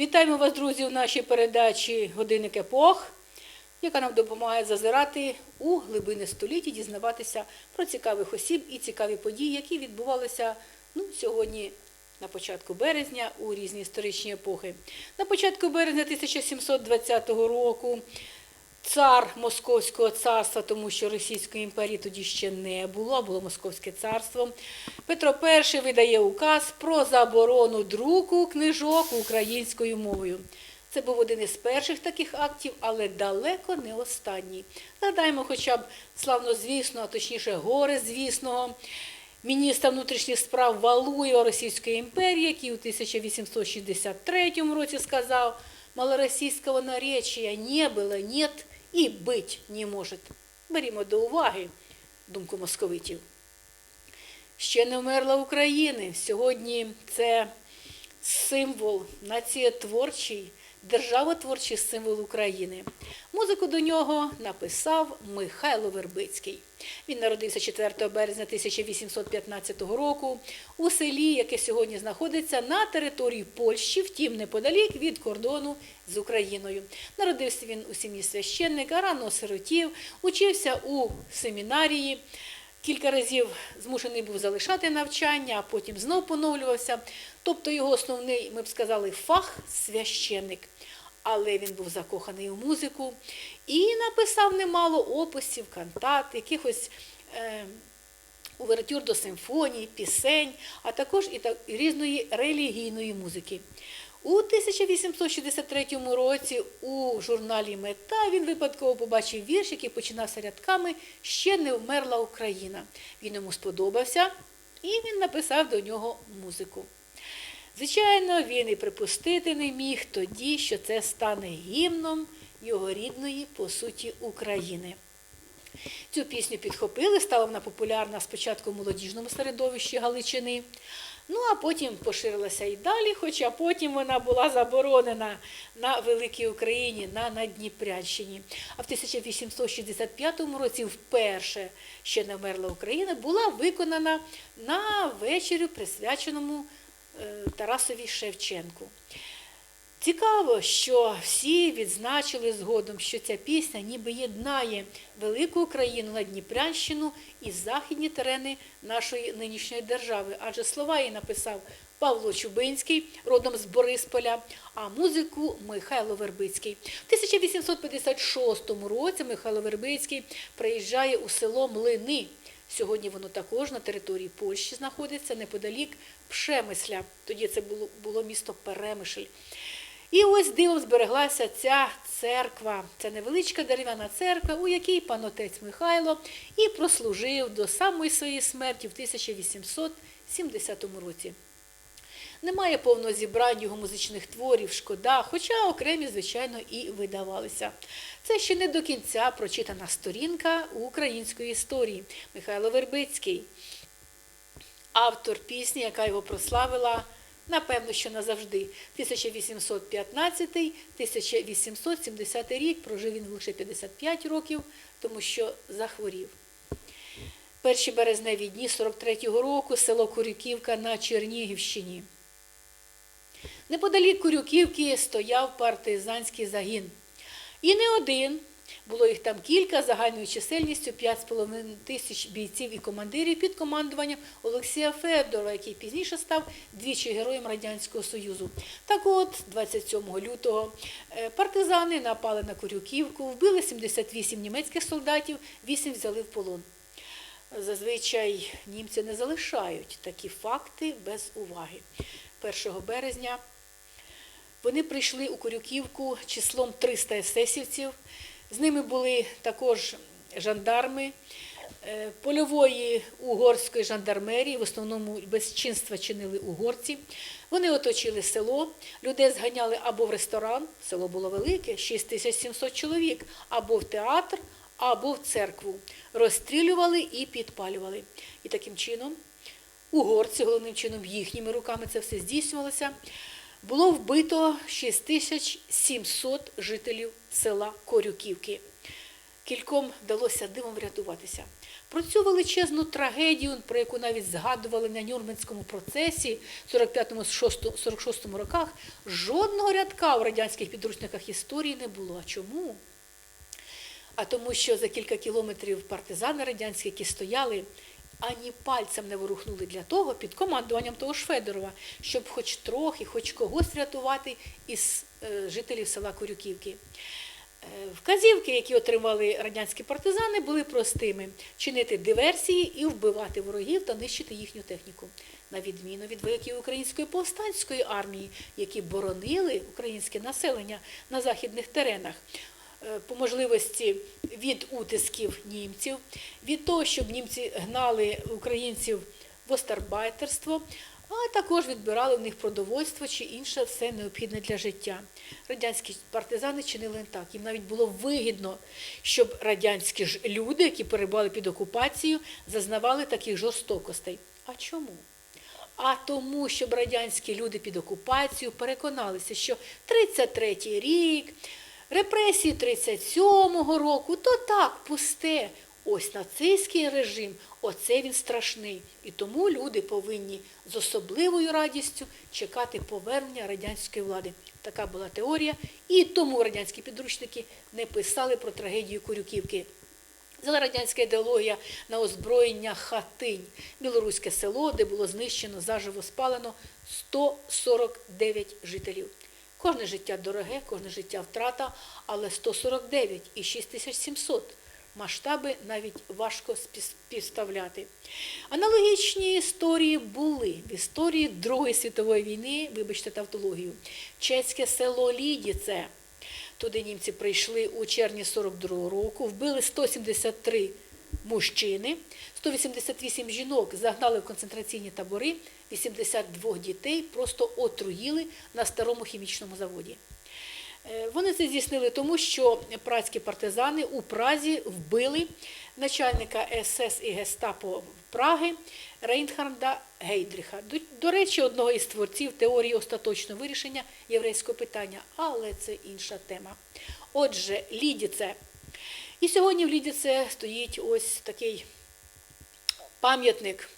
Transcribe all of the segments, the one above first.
Вітаємо вас, друзі, у нашій передачі Годинник епох, яка нам допомагає зазирати у глибини століття, дізнаватися про цікавих осіб і цікаві події, які відбувалися ну, сьогодні на початку березня у різні історичні епохи. На початку березня 1720 року цар Московського царства, тому що Російської імперії тоді ще не було, було Московське царство. Петро І видає указ про заборону друку книжок українською мовою. Це був один із перших таких актів, але далеко не останній. Згадаємо хоча б славнозвісного, а точніше, горе звісного міністра внутрішніх справ Валуєва Російської імперії, який у 1863 році сказав, малоросійського наречия не було, нет і бить не може. Берімо до уваги думку московитів. Ще не вмерла України. Сьогодні це символ націєтворчий, державотворчий символ України. Музику до нього написав Михайло Вербицький. Він народився 4 березня 1815 року у селі, яке сьогодні знаходиться на території Польщі, втім неподалік від кордону з Україною. Народився він у сім'ї священника, рано осиротів, учився у семінарії. Кілька разів змушений був залишати навчання, а потім знов поновлювався. Тобто його основний, ми б сказали, фах священник. Але він був закоханий у музику і написав немало описів, кантат, якихось е, увертюр до симфоній, пісень, а також і, та, і різної релігійної музики. У 1863 році у журналі Мета він випадково побачив вірш, який починався рядками Ще не вмерла Україна. Він йому сподобався, і він написав до нього музику. Звичайно, він і припустити не міг тоді, що це стане гімном його рідної, по суті, України. Цю пісню підхопили, стала вона популярна спочатку в молодіжному середовищі Галичини. Ну, а потім поширилася і далі, хоча потім вона була заборонена на Великій Україні, на Надніпрянщині. А в 1865 році вперше ще не вмерла Україна, була виконана на вечорю, присвяченому е, Тарасові Шевченку. Цікаво, що всі відзначили згодом, що ця пісня ніби єднає велику Україну на Дніпрянщину і західні терени нашої нинішньої держави. Адже слова її написав Павло Чубинський, родом з Борисполя, а музику Михайло Вербицький. В 1856 році Михайло Вербицький приїжджає у село Млини. Сьогодні воно також на території Польщі знаходиться неподалік Пшемисля. Тоді це було, було місто Перемишль. І ось дивом збереглася ця церква, це невеличка дерев'яна церква, у якій панотець Михайло і прослужив до самої своєї смерті в 1870 році. Немає повного зібрання його музичних творів, шкода, хоча окремі, звичайно, і видавалися. Це ще не до кінця прочитана сторінка української історії Михайло Вербицький, автор пісні, яка його прославила. Напевно, що назавжди. 1815-1870 рік прожив він лише 55 років, тому що захворів. Перші березневі дні 43-го року село Курюківка на Чернігівщині. Неподалік Курюківки стояв партизанський загін. І не один. Було їх там кілька загальною чисельністю 5,5 тисяч бійців і командирів під командуванням Олексія Федорова, який пізніше став двічі героєм Радянського Союзу. Так от, 27 лютого, е, партизани напали на Курюківку, вбили 78 німецьких солдатів, 8 взяли в полон. Зазвичай німці не залишають такі факти без уваги. 1 березня вони прийшли у Корюківку числом 300 есесівців. З ними були також жандарми е, польової угорської жандармерії, в основному безчинства чинили угорці. Вони оточили село, людей зганяли або в ресторан, село було велике, 6700 чоловік, або в театр, або в церкву. Розстрілювали і підпалювали. І таким чином угорці, головним чином їхніми руками це все здійснювалося. Було вбито 6700 жителів села Корюківки. Кільком вдалося дивом врятуватися. Про цю величезну трагедію, про яку навіть згадували на Нюрнберзькому процесі в 45-46 роках, жодного рядка у радянських підручниках історії не було. А чому? А тому, що за кілька кілометрів партизани радянські, які стояли, ані пальцем не ворухнули для того під командуванням того ж Федорова, щоб хоч трохи, хоч когось врятувати із е, жителів села Курюківки. Е, Вказівки, які отримали радянські партизани, були простими: чинити диверсії і вбивати ворогів та нищити їхню техніку. На відміну від вояків української повстанської армії, які боронили українське населення на західних теренах. Е, По можливості від утисків німців, від того, щоб німці гнали українців в остарбайтерство, а також відбирали в них продовольство чи інше все необхідне для життя. Радянські партизани чинили не так. Їм навіть було вигідно, щоб радянські ж люди, які перебували під окупацією, зазнавали таких жорстокостей. А чому? А тому, щоб радянські люди під окупацією переконалися, що 33-й рік, репресії 37-го року, то так, пусте. Ось нацистський режим, оце він страшний. І тому люди повинні з особливою радістю чекати повернення радянської влади. Така була теорія, і тому радянські підручники не писали про трагедію Курюківки. Взяла радянська ідеологія на озброєння хатинь, білоруське село, де було знищено, заживо спалено 149 жителів. Кожне життя дороге, кожне життя втрата, але 149 і 6700. Масштаби навіть важко співставляти. Аналогічні історії були в історії Другої світової війни, вибачте тавтологію. Чеське село Лідіце. Туди німці прийшли у червні 42-го року, вбили 173 мужчини, 188 жінок загнали в концентраційні табори, 82 дітей просто отруїли на старому хімічному заводі. Е, Вони це здійснили тому, що празькі партизани у Празі вбили начальника СС і Гестапо Праги Рейнхарда Гейдріха. До речі, одного із творців теорії остаточного вирішення єврейського питання, але це інша тема. Отже, Лідіце. І сьогодні в Лідіце стоїть ось такий пам'ятник,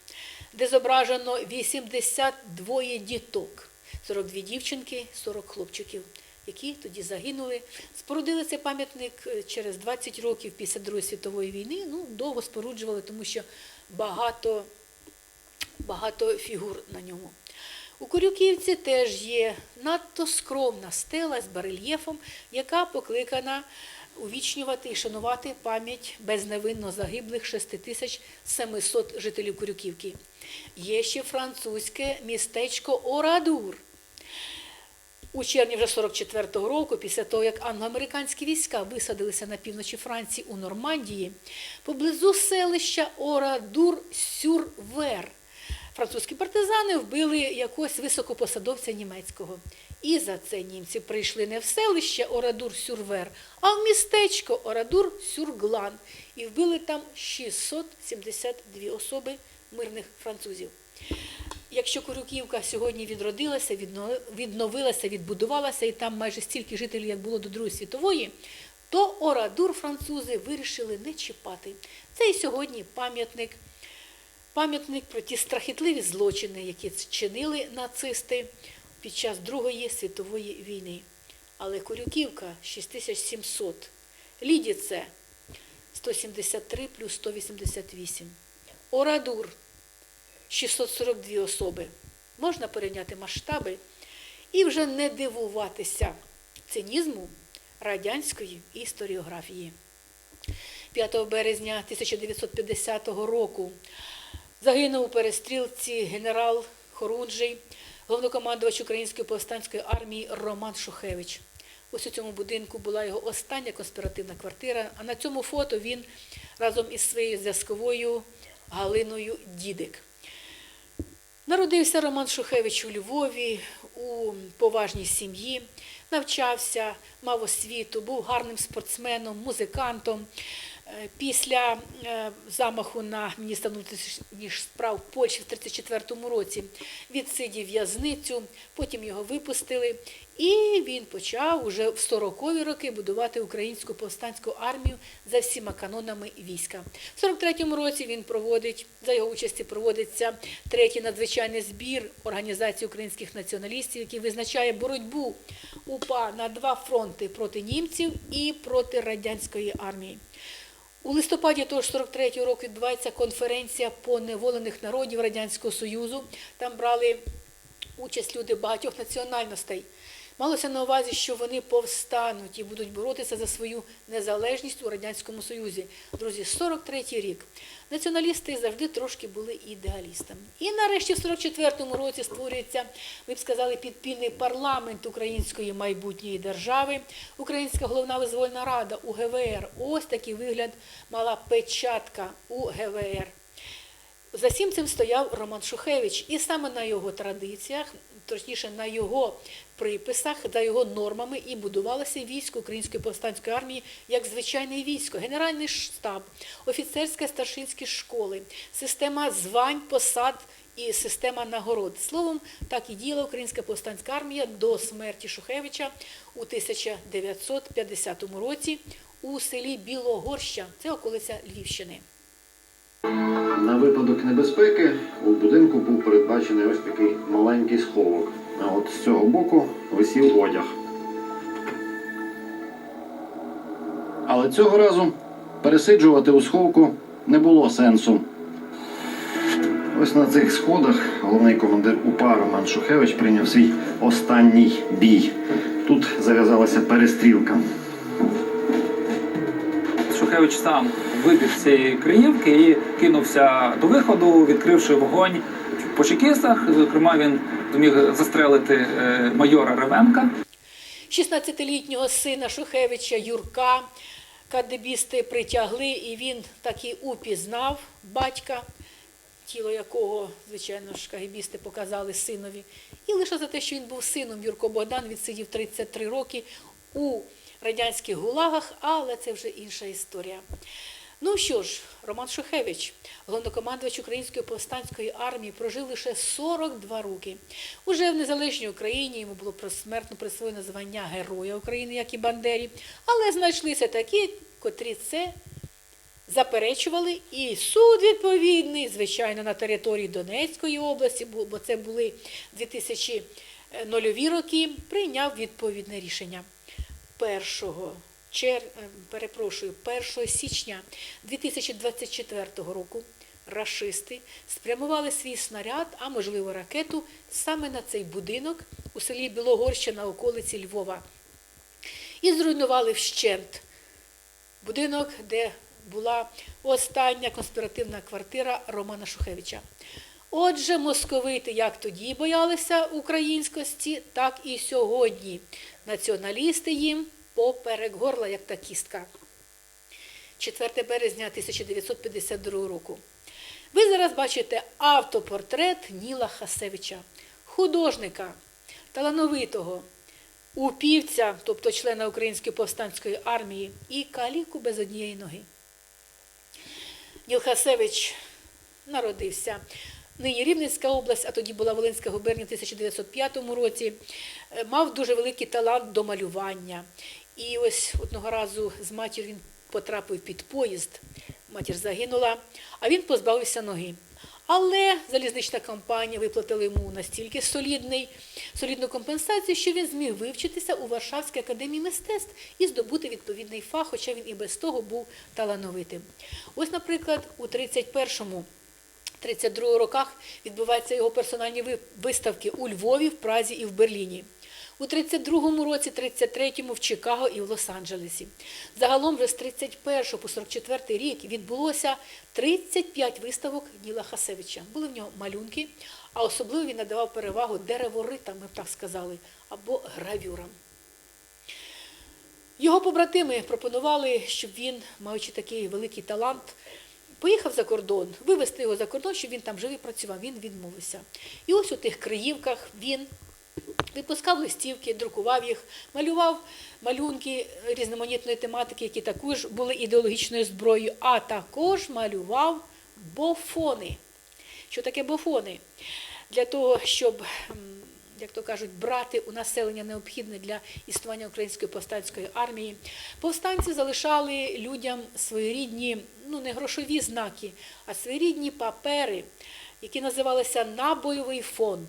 де зображено 82 діток, 42 дівчинки, 40 хлопчиків які тоді загинули. Спорудили цей пам'ятник е, через 20 років після Другої світової війни. Ну, довго споруджували, тому що багато, багато фігур на ньому. У Корюківці теж є надто скромна стела з барельєфом, яка покликана увічнювати і шанувати пам'ять безневинно загиблих 6700 жителів Корюківки. Є ще французьке містечко Орадур. У червні вже 44-го року, після того, як англоамериканські війська висадилися на півночі Франції у Нормандії, поблизу селища Орадур-Сюрвер французькі партизани вбили якогось високопосадовця німецького. І за це німці прийшли не в селище Орадур-Сюрвер, а в містечко Орадур-Сюрглан. І вбили там 672 особи мирних французів. Якщо Корюківка сьогодні відродилася, відновилася, відбудувалася, і там майже стільки жителів, як було до Другої світової, то Орадур французи вирішили не чіпати. Це і сьогодні пам'ятник, пам'ятник про ті страхітливі злочини, які чинили нацисти під час Другої світової війни. Але Корюківка 6700, Лідіце 173 плюс 188, Орадур 642 особи. Можна порівняти масштаби і вже не дивуватися цинізму радянської історіографії. 5 березня 1950 року загинув у перестрілці генерал Хорунжий, головнокомандувач Української повстанської армії Роман Шухевич. Ось у цьому будинку була його остання конспіративна квартира, а на цьому фото він разом із своєю зв'язковою Галиною Дідик. Народився Роман Шухевич у Львові у поважній сім'ї, навчався, мав освіту, був гарним спортсменом, музикантом. Е, Після е, замаху на міністра внутрішніх справ Польщі в 1934 році відсидів в'язницю, потім його випустили, і він почав уже в 40-ві роки будувати українську повстанську армію за всіма канонами війська. В 43-му році він проводить за його участі проводиться третій надзвичайний збір організації українських націоналістів, який визначає боротьбу УПА на два фронти проти німців і проти радянської армії. У листопаді того ж 43-го року відбувається конференція поневолених народів Радянського Союзу. Там брали участь люди багатьох національностей. Малося на увазі, що вони повстануть і будуть боротися за свою незалежність у Радянському Союзі. Друзі, 43-й рік. Націоналісти завжди трошки були ідеалістами. І нарешті в 44-му році створюється, ми б сказали, підпільний парламент української майбутньої держави, Українська головна визвольна рада УГВР. Ось такий вигляд мала печатка УГВР. За всім цим стояв Роман Шухевич, і саме на його традиціях, точніше на його приписах, за його нормами і будувалося військо Української повстанської армії як звичайне військо, генеральний штаб, офіцерські старшинські школи, система звань, посад і система нагород. Словом, так і діяла Українська повстанська армія до смерті Шухевича у 1950 році у селі Білогорща, це околиця Львівщини. На випадок небезпеки у будинку був передбачений ось такий маленький сховок. А от з цього боку висів одяг. Але цього разу пересиджувати у сховку не було сенсу. Ось на цих сходах головний командир УПА Роман Шухевич прийняв свій останній бій. Тут зав'язалася перестрілка. Шухевич сам вибіг з цієї криївки і кинувся до виходу, відкривши вогонь по чекістах. Зокрема, він зміг застрелити е, майора Ревенка. 16-літнього сина Шухевича Юрка кадебісти притягли, і він таки упізнав батька, тіло якого, звичайно ж, кагебісти показали синові. І лише за те, що він був сином Юрко Богдан, відсидів 33 роки у радянських гулагах, але це вже інша історія. Ну що ж, Роман Шухевич, головнокомандувач Української повстанської армії, прожив лише 42 роки. Уже в незалежній Україні йому було посмертно присвоєно звання Героя України, як і Бандері, але знайшлися такі, котрі це заперечували. І суд відповідний, звичайно, на території Донецької області, бо це були 2000 нульові роки, прийняв відповідне рішення. 1 чер... е, перепрошую, 1 січня 2024 року рашисти спрямували свій снаряд, а можливо ракету, саме на цей будинок у селі Білогорща на околиці Львова. І зруйнували вщент будинок, де була остання конспіративна квартира Романа Шухевича. Отже, московити як тоді боялися українськості, так і сьогодні. Націоналісти їм поперек горла, як та кістка. 4 березня 1952 року. Ви зараз бачите автопортрет Ніла Хасевича, художника, талановитого, упівця, тобто члена Української повстанської армії, і каліку без однієї ноги. Ніл Хасевич народився. Нині Рівненська область, а тоді була Волинська губернія в 1905 році, е, мав дуже великий талант до малювання. І ось одного разу з матір'ю він потрапив під поїзд, матір загинула, а він позбавився ноги. Але залізнична компанія виплатила йому настільки солідний, солідну компенсацію, що він зміг вивчитися у Варшавській академії мистецтв і здобути відповідний фах, хоча він і без того був талановитим. Ось, наприклад, у 31-му 32 роках відбуваються його персональні виставки у Львові, в Празі і в Берліні. У 32-му році, 33-му в Чикаго і в Лос-Анджелесі. Загалом вже з 31 по 44 рік відбулося 35 виставок Ніла Хасевича. Були в нього малюнки, а особливо він надавав перевагу дереворитам, ми б так сказали, або гравюрам. Його побратими пропонували, щоб він, маючи такий великий талант, поїхав за кордон, вивезти його за кордон, щоб він там жив і працював. Він відмовився. І ось у тих Криївках він Випускав листівки, друкував їх, малював малюнки різноманітної тематики, які також були ідеологічною зброєю, а також малював бофони. Що таке бофони? Для того, щоб, як то кажуть, брати у населення необхідне для існування української повстанської армії, повстанці залишали людям своєрідні, ну не грошові знаки, а своєрідні папери, які називалися набойовий фонд.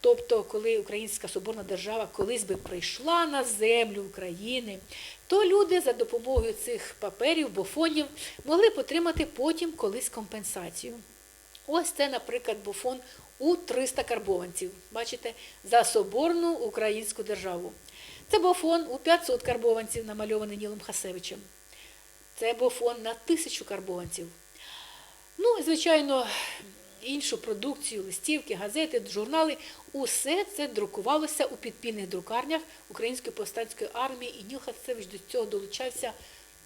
Тобто, коли Українська Соборна держава колись би прийшла на землю України, то люди за допомогою цих паперів, бофонів могли б отримати потім колись компенсацію. Ось це, наприклад, буфон у 300 карбованців. Бачите, за соборну українську державу. Це буфон у 500 карбованців, намальований Нілом Хасевичем. Це буфон на тисячу карбованців. Ну, звичайно, іншу продукцію, листівки, газети, журнали, усе це друкувалося у підпільних друкарнях Української повстанської армії, і Ніл Хасевич до цього долучався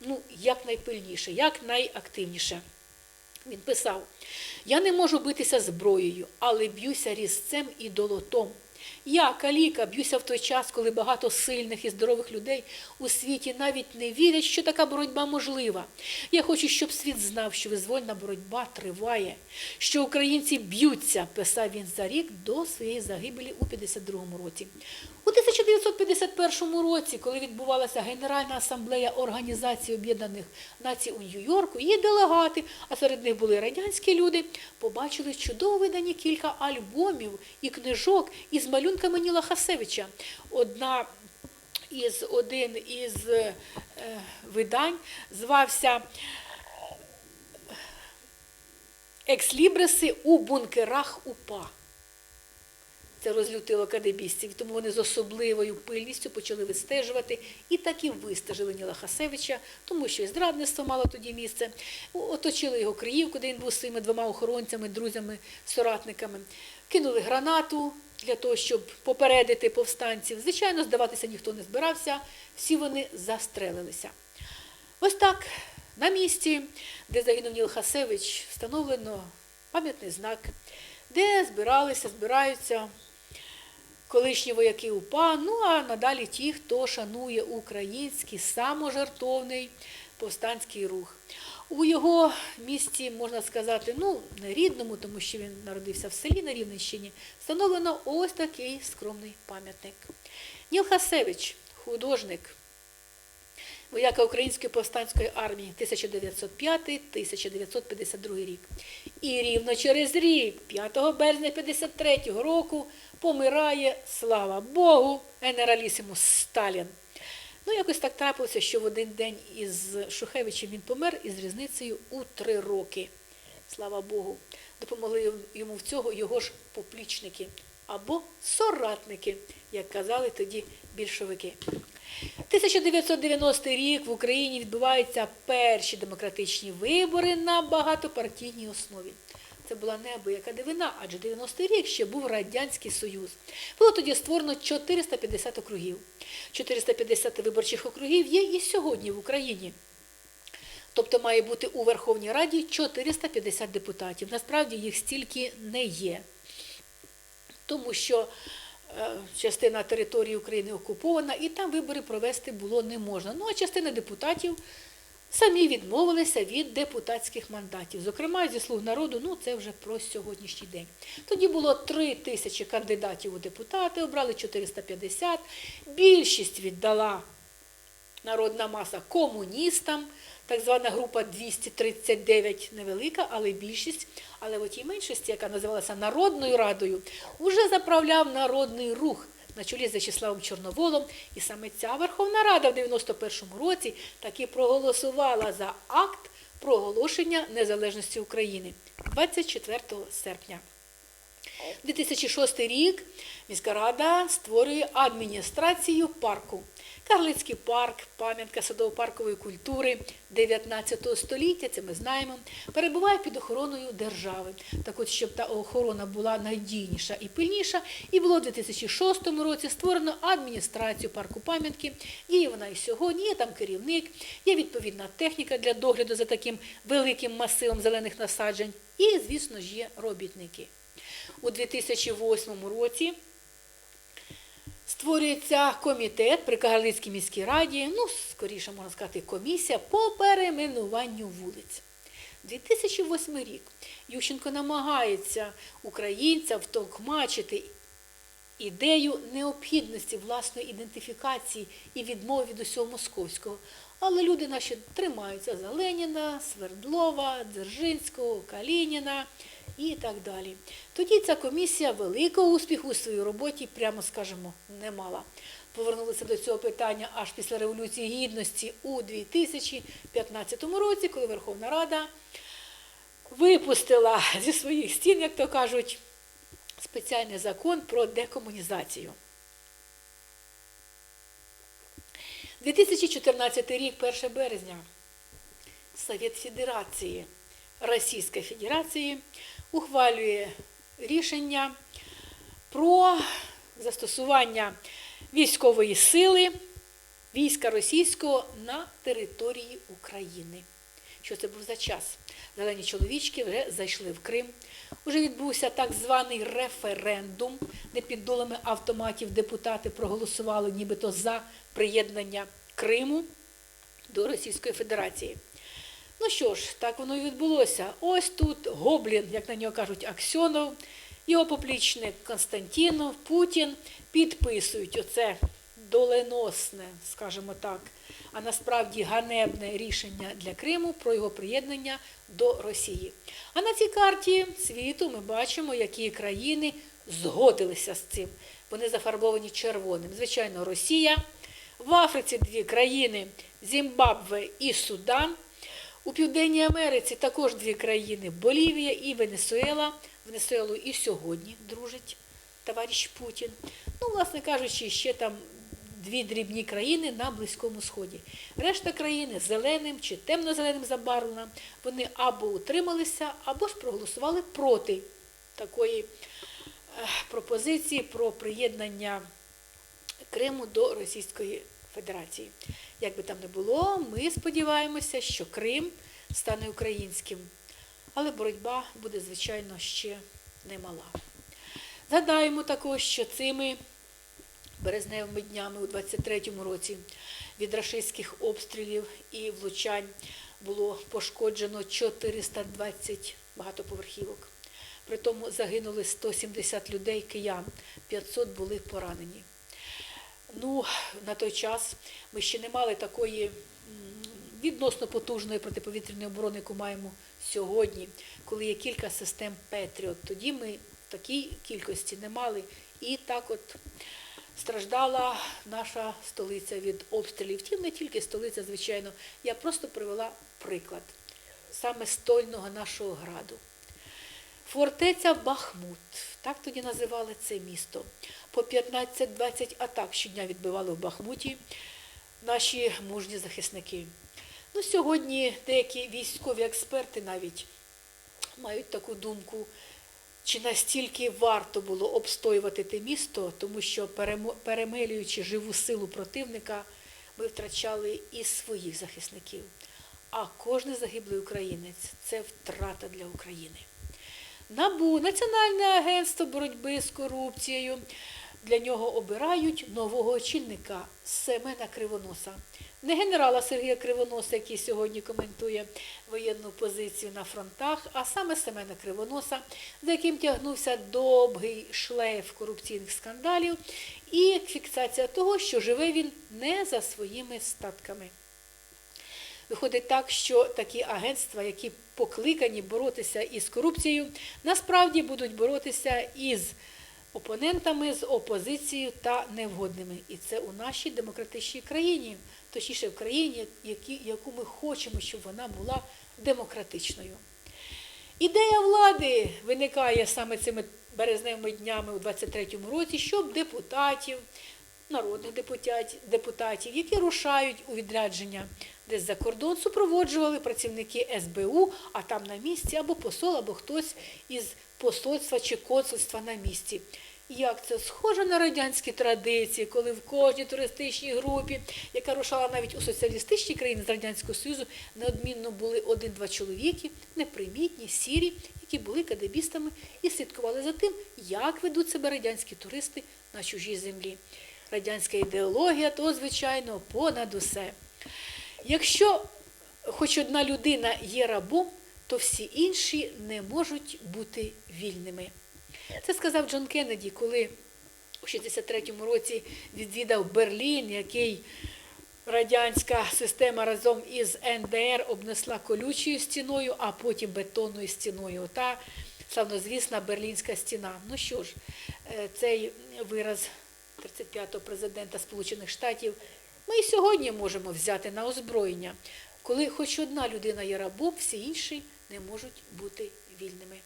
ну, якнайпильніше, якнайактивніше. Він писав: Я не можу битися зброєю, але б'юся різцем і долотом. Я, каліка, б'юся в той час, коли багато сильних і здорових людей у світі навіть не вірять, що така боротьба можлива. Я хочу, щоб світ знав, що визвольна боротьба триває, що українці б'ються, писав він за рік до своєї загибелі у 52-му році. У 1951 році, коли відбувалася Генеральна асамблея Організації Об'єднаних Націй у Нью-Йорку, її делегати, а серед них були радянські люди, побачили чудово видані кілька альбомів і книжок із малюнками Ніла Хасевича. Одна із один із е, видань звався Екслібриси у бункерах УПА. Це розлютило кадебістів, тому вони з особливою пильністю почали вистежувати і так і вистежили Ніла Хасевича, тому що і зрадництво мало тоді місце. Оточили його Криївку, де він був своїми двома охоронцями, друзями, соратниками. Кинули гранату для того, щоб попередити повстанців. Звичайно, здаватися ніхто не збирався, всі вони застрелилися. Ось так, на місці, де загинув Ніл Хасевич, встановлено пам'ятний знак, де збиралися, збираються колишні вояки УПА, ну а надалі ті, хто шанує український саможертовний повстанський рух. У його місті, можна сказати, ну, не рідному, тому що він народився в селі на Рівненщині, встановлено ось такий скромний пам'ятник. Ніл Хасевич, художник, вояка Української повстанської армії 1905-1952 рік. І рівно через рік, 5 березня 53 року, помирає, слава Богу, генералісимус Сталін. Ну, якось так трапилося, що в один день із Шухевичем він помер із різницею у три роки. Слава Богу. Допомогли йому в цього його ж поплічники або соратники, як казали тоді більшовики. 1990 рік в Україні відбуваються перші демократичні вибори на багатопартійній основі. Це була неабияка дивина, адже 90-й рік ще був Радянський Союз. Було тоді створено 450 округів. 450 виборчих округів є і сьогодні в Україні. Тобто має бути у Верховній Раді 450 депутатів. Насправді їх стільки не є. Тому що е, частина території України окупована, і там вибори провести було не можна. Ну а частина депутатів самі відмовилися від депутатських мандатів. Зокрема, зі слуг народу, ну це вже про сьогоднішній день. Тоді було 3 тисячі кандидатів у депутати, обрали 450. Більшість віддала народна маса комуністам, так звана група 239 невелика, але більшість. Але в тій меншості, яка називалася Народною Радою, уже заправляв народний рух на чолі з В'ячеславом Чорноволом. І саме ця Верховна Рада в 91-му році таки проголосувала за акт проголошення незалежності України 24 серпня. 2006 рік міська рада створює адміністрацію парку. Карлицький парк, пам'ятка садово-паркової культури 19 століття, це ми знаємо, перебуває під охороною держави. Так от, щоб та охорона була надійніша і пильніша, і було в 2006 році створено адміністрацію парку пам'ятки. Є вона і сьогодні, є там керівник, є відповідна техніка для догляду за таким великим масивом зелених насаджень, і, звісно ж, є робітники. У 2008 році створюється комітет при Кагарлицькій міській раді, ну, скоріше можна сказати, комісія по перейменуванню вулиць. 2008 рік Ющенко намагається українцям втолкмачити ідею необхідності власної ідентифікації і відмови від усього московського. Але люди наші тримаються за Леніна, Свердлова, Дзержинського, Калініна і так далі. Тоді ця комісія великого успіху у своїй роботі, прямо скажемо, не мала. Повернулися до цього питання аж після Революції Гідності у 2015 році, коли Верховна Рада випустила зі своїх стін, як то кажуть, спеціальний закон про декомунізацію. 2014 рік, 1 березня, Совет Федерації Російської Федерації ухвалює рішення про застосування військової сили війська російського на території України. Що це був за час? Зелені чоловічки вже зайшли в Крим. Уже відбувся так званий референдум, де під дулами автоматів депутати проголосували нібито за приєднання Криму до Російської Федерації. Ну що ж, так воно і відбулося. Ось тут Гоблін, як на нього кажуть, Аксьонов, його поплічник Константінов, Путін підписують оце доленосне, скажімо так, а насправді ганебне рішення для Криму про його приєднання до Росії. А на цій карті світу ми бачимо, які країни згодилися з цим. Вони зафарбовані червоним. Звичайно, Росія. В Африці дві країни Зімбабве і Судан. У Південній Америці також дві країни Болівія і Венесуела. Венесуелу і сьогодні дружить товариш Путін. Ну, власне кажучи, ще там дві дрібні країни на Близькому Сході. Решта країни зеленим чи темно-зеленим забарвлена, вони або утрималися, або ж проголосували проти такої е, пропозиції про приєднання Криму до Російської Федерації. Як би там не було, ми сподіваємося, що Крим стане українським. Але боротьба буде, звичайно, ще немала. Згадаємо також, що цими березневими днями у 23-му році від рашистських обстрілів і влучань було пошкоджено 420 багатоповерхівок. При тому загинули 170 людей киян, 500 були поранені. Ну, на той час ми ще не мали такої відносно потужної протиповітряної оборони, яку маємо сьогодні, коли є кілька систем Петріот. Тоді ми такій кількості не мали. І так от страждала наша столиця від обстрілів. Втім, не тільки столиця, звичайно. Я просто привела приклад саме стольного нашого граду. Фортеця Бахмут, так тоді називали це місто. По 15-20 атак щодня відбивали в Бахмуті наші мужні захисники. Ну, сьогодні деякі військові експерти навіть мають таку думку, чи настільки варто було обстоювати те місто, тому що перемелюючи живу силу противника, ми втрачали і своїх захисників. А кожен загиблий українець це втрата для України. НАБУ, Національне агентство боротьби з корупцією. Для нього обирають нового очільника Семена Кривоноса. Не генерала Сергія Кривоноса, який сьогодні коментує воєнну позицію на фронтах, а саме Семена Кривоноса, за яким тягнувся довгий шлейф корупційних скандалів і фіксація того, що живе він не за своїми статками. Виходить так, що такі агентства, які покликані боротися із корупцією, насправді будуть боротися із опонентами, з опозицією та невгодними. І це у нашій демократичній країні, точніше в країні, яку ми хочемо, щоб вона була демократичною. Ідея влади виникає саме цими березневими днями у 23-му році, щоб депутатів, народних депутатів, депутатів, які рушають у відрядження десь за кордон, супроводжували працівники СБУ, а там на місці або посол, або хтось із посольства чи консульства на місці. Як це схоже на радянські традиції, коли в кожній туристичній групі, яка рушала навіть у соціалістичні країни з Радянського Союзу, неодмінно були один-два чоловіки, непримітні, сірі, які були кадебістами і слідкували за тим, як ведуть себе радянські туристи на чужій землі. радянська ідеологія, то, звичайно, понад усе. Якщо хоч одна людина є рабом, то всі інші не можуть бути вільними. Це сказав Джон Кеннеді, коли у 63-му році відвідав Берлін, який радянська система разом із НДР обнесла колючою стіною, а потім бетонною стіною. Та славнозвісна Берлінська стіна. Ну що ж, е, цей вираз 35-го президента Сполучених Штатів ми і сьогодні можемо взяти на озброєння, коли хоч одна людина є рабом, всі інші не можуть бути вільними.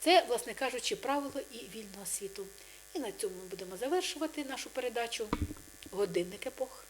Це, власне кажучи, правило і вільного світу. І на цьому ми будемо завершувати нашу передачу Годинник епох.